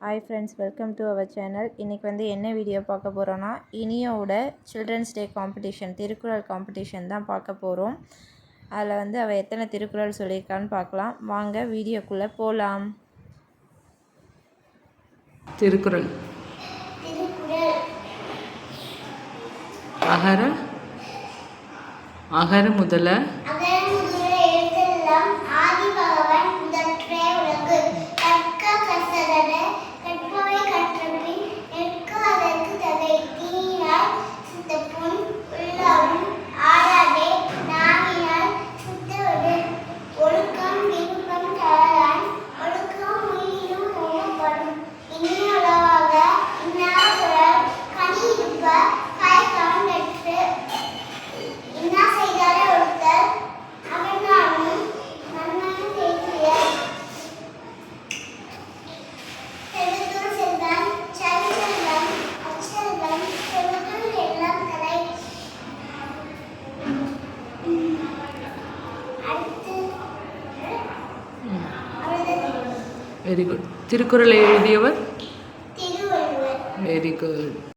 Hi friends welcome to our channel இன்றைக்கி வந்து என்ன வீடியோ பார்க்க போகிறோன்னா இனியோட children's day competition Thirukkural competition தான் பார்க்க போகிறோம் அதில் வந்து அவள் எத்தனை திருக்குறள் சொல்லியிருக்கான்னு பார்க்கலாம். வாங்க வீடியோக்குள்ளே போகலாம் திருக்குறள். அகர அகர முதல்ல வெரி குட் திருக்குறளை எழுதியவர்? Very good